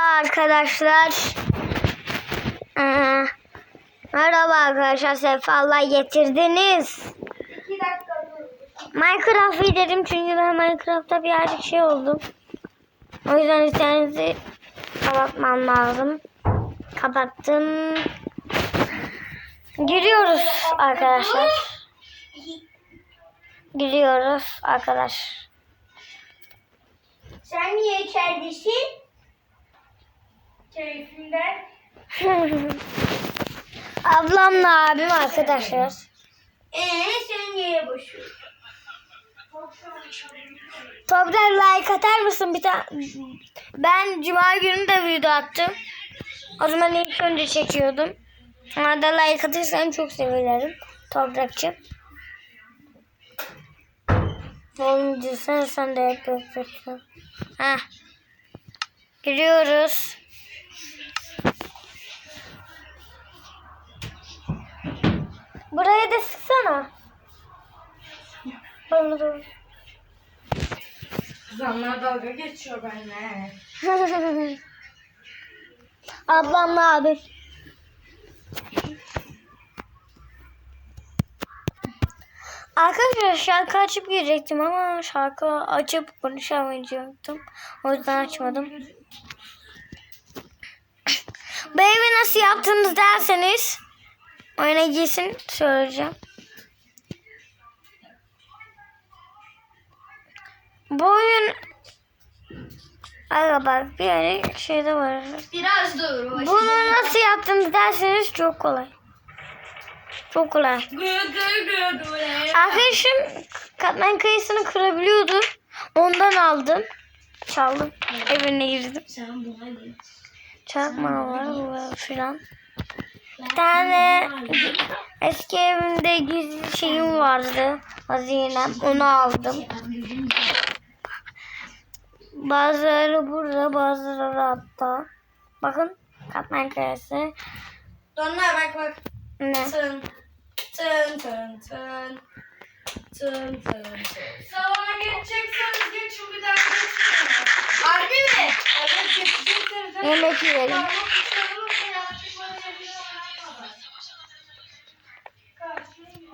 Arkadaşlar. Ee, merhaba arkadaşlar. Sefalar getirdiniz. Minecraft dedim çünkü ben Minecraft'ta birazcık şey oldum. O yüzden interneti kapatmam lazım. Kapattım. Giriyoruz arkadaşlar. Giriyoruz arkadaş. Sen niye içeridesin? Keyfimden. Ablamla abim arkadaşlar. Ee sen niye boşuyorsun? Toprak like atar mısın bir tane? Ben cuma günü de video attım. O zaman ilk önce çekiyordum. Ona da like atırsan çok sevinirim. Toprakçım. Olunca sen sen de yapacaksın. Heh. Giriyoruz. Buraya da sıksana. Da. Kızanlar dalga geçiyor benimle. Ablamla abi. Arkadaşlar şarkı açıp girecektim ama şarkı açıp konuşamayacaktım. O yüzden açmadım. Evi nasıl yaptınız derseniz girsin söyleyeceğim. Bu oyun Aga bak bir yere şeyde var. Biraz dur. Bunu nasıl yaptınız derseniz çok kolay. Çok kolay. Arkadaşım katman kayısını kırabiliyordu. Ondan aldım. Çaldım. Evine girdim. Çakma var bu var filan. Bir tane eski evimde gizli şeyim vardı. Hazinem. Onu aldım. Bazıları burada bazıları hatta. Bakın katman kayası. Donlar bak bak. Ne? Tın tın tın tın. Tın tın tın. Salona geçecekseniz geçin bir daha geçmeyin. Harbi mi? Evet geçecekseniz. Yemek yiyelim.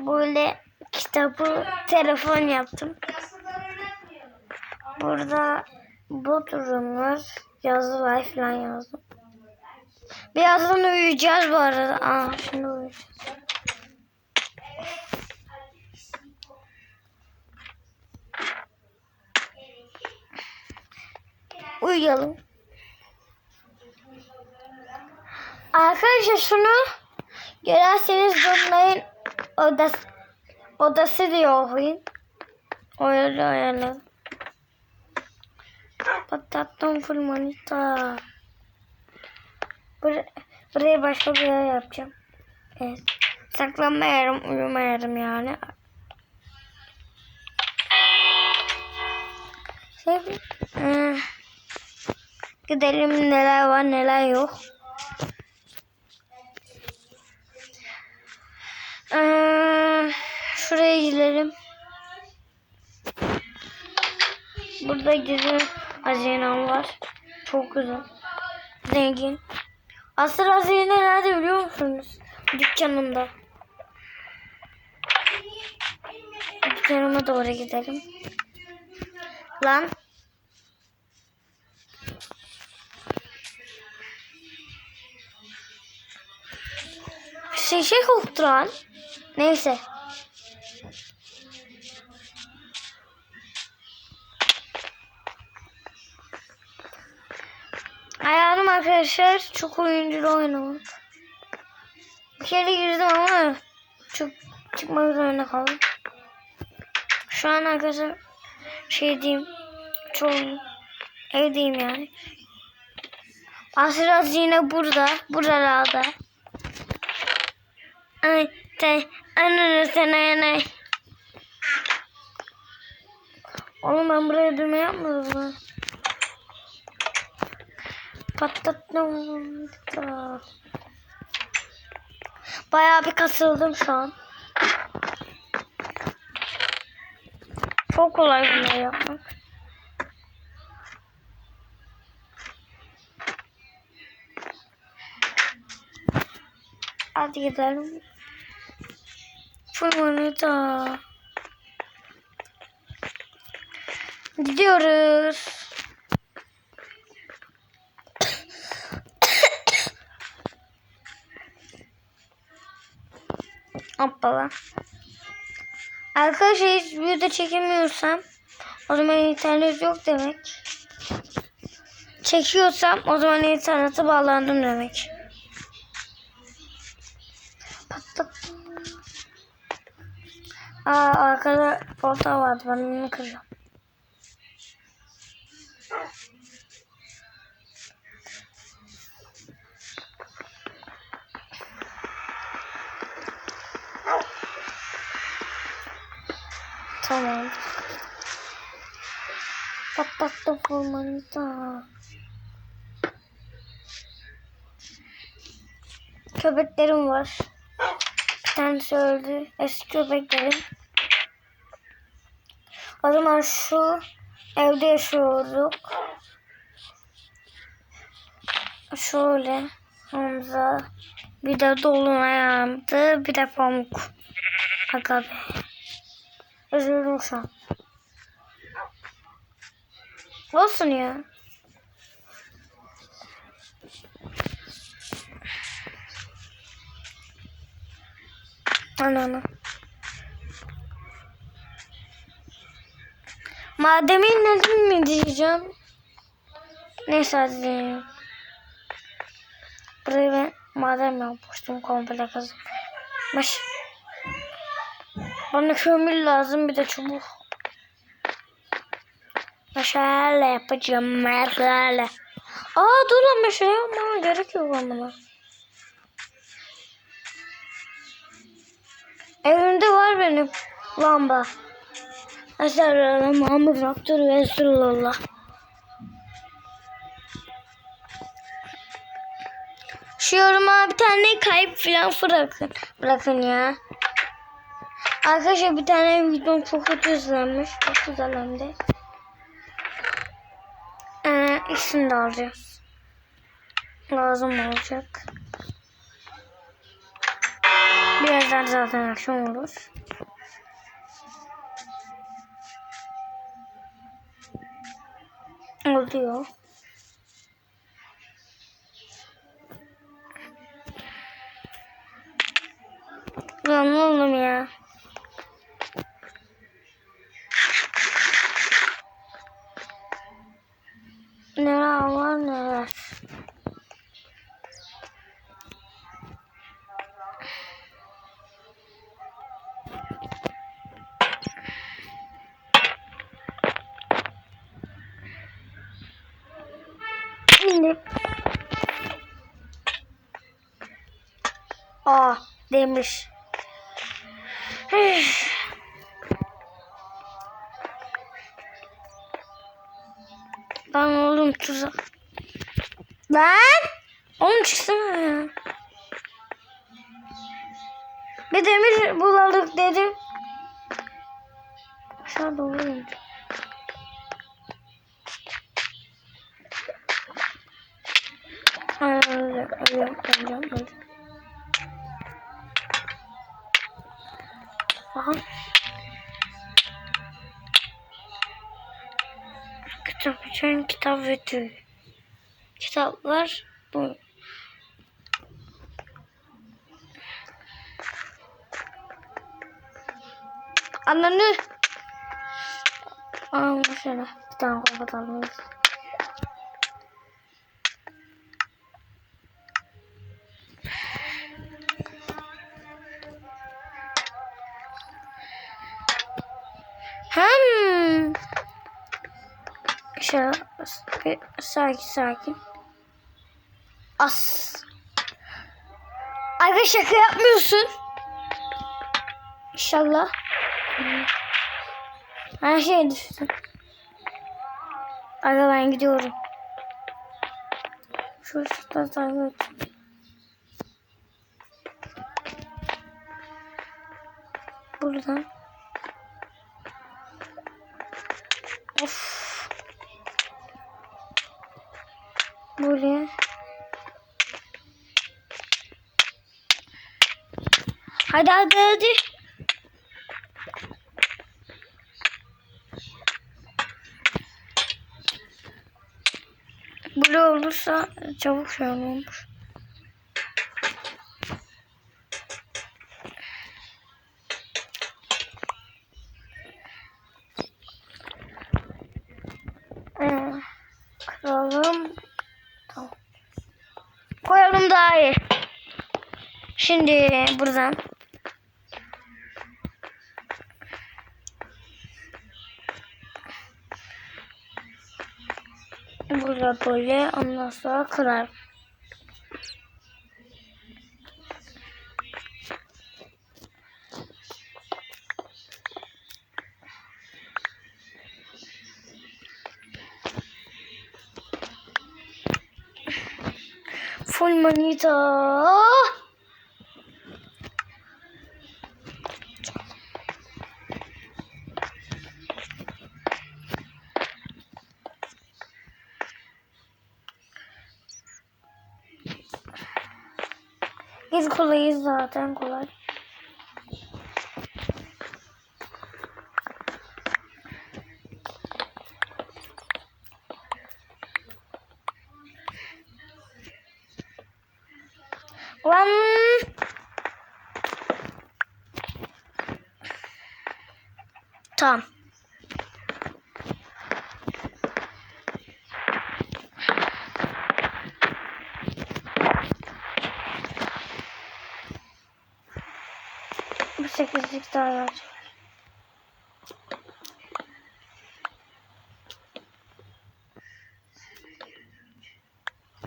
Böyle kitabı telefon yaptım. Burada Bodrum var. Yazılar falan yazdım. Birazdan uyuyacağız bu arada. Aa, şimdi uyuyacağız. Uyuyalım. Arkadaşlar şunu görerseniz bunların odası, odası diye okuyun. Öyle öyle. Patatom full manita. Bur buraya başka bir yer yapacağım. Evet. Saklanma yerim, uyuma yerim yani. Şey, eh, gidelim neler var neler yok. Eh, şuraya gidelim. Burada güzel hazinem var. Çok güzel. Zengin. Asıl hazine nerede biliyor musunuz? Dükkanımda. Dükkanıma doğru gidelim. Lan. Şey şey koktu lan. Neyse. Hayalim arkadaşlar çok oyunculu oynamak. Bir kere girdim ama çok çıkmak zorunda kaldım. Şu an arkadaşlar şey diyeyim çok evdeyim yani. Asıl yine burada. Buralarda. Ay, Te ananı sen ayana. Oğlum ben buraya düğme yapmadım mı? Patlattım. Bayağı bir kasıldım şu an. Çok kolay bunları şey yapmak. Hadi gidelim. Fırmanıda. Gidiyoruz. Hoppala. Arkadaşlar hiç video çekemiyorsam o zaman internet yok demek. Çekiyorsam o zaman internete bağlandım demek. Aa arkada portal vardı ben onu kıracağım. Tamam. Patlattım formanı da. Köpeklerim var. Tanesi öldü. Eski köpeklerim. O zaman şu evde yaşıyorduk. Şöyle Hamza bir de dolunay yandı bir de pamuk. Aga be. Üzüldüm şu an. Olsun ya. Ananı. Mademi inledim mi diyeceğim. Neyse hadi diyeyim. Burayı ben madem yapmıştım komple kazıp. Baş. Bana kömür lazım bir de çubuk. Meşale yapacağım meşale. Aa dur lan meşale yapmama gerek yok bana. Evimde var benim lamba. Eserler Muhammed Rabbdur ve Resulullah. Şu yoruma bir tane kayıp falan bırakın. Bırakın ya. Arkadaşlar bir tane videom çok kötü izlenmiş. Çok güzel hem de. Ee, ikisini de alacağız. Lazım olacak. Birazdan zaten akşam olur. Oluyor. Lan ne oğlum ya? Neler var neler. Şimdi. Demiş. Lan oğlum tuzak. Lan! Oğlum çıksana ya. Bir demir bulalım dedim. Aşağıda oğlum. Aynen öyle. Ölüyorum, ölüyorum, ölüyorum. Aha. Kitap için kitap ve tüy. Kitaplar bu. Ananı. Aa şöyle bir tane kapatalım. Sakin sakin. As. Aga şaka yapmıyorsun. İnşallah. Her şey düştü. Aga ben gidiyorum. Şu şuradan takip et. Buradan. Hadi hadi hadi. Böyle olursa çabuk şey olmuş. Ee, Kıralım. Tamam. Koyalım daha iyi. Şimdi buradan. Böyle ondan sonra kırar. Full manita. Biz kolayız zaten kolay. 8 tane verecek.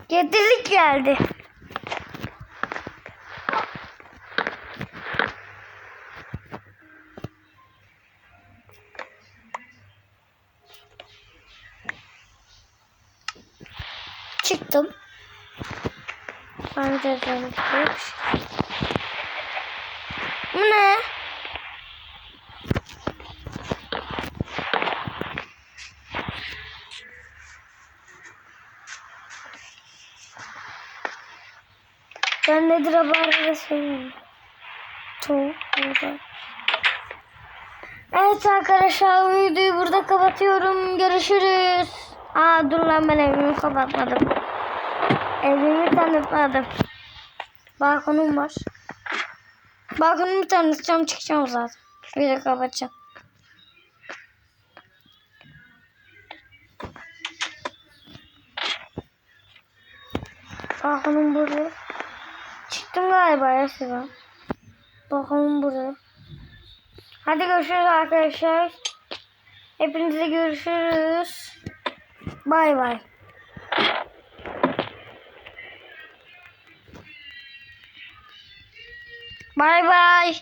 Yedilik geldi. Çıktım. Ben de Bu ne? Ben nedir haber da söyleyeyim. Evet arkadaşlar videoyu burada kapatıyorum. Görüşürüz. Aa dur lan ben evimi kapatmadım. Evimi tanıtmadım. Balkonum var. Balkonumu tanıtacağım çıkacağım zaten. Video kapatacağım. Balkonum burada. Çıktım galiba ya şuradan. Balkonum burada. Hadi görüşürüz arkadaşlar. Hepinize görüşürüz. Bay bay. Bay bay.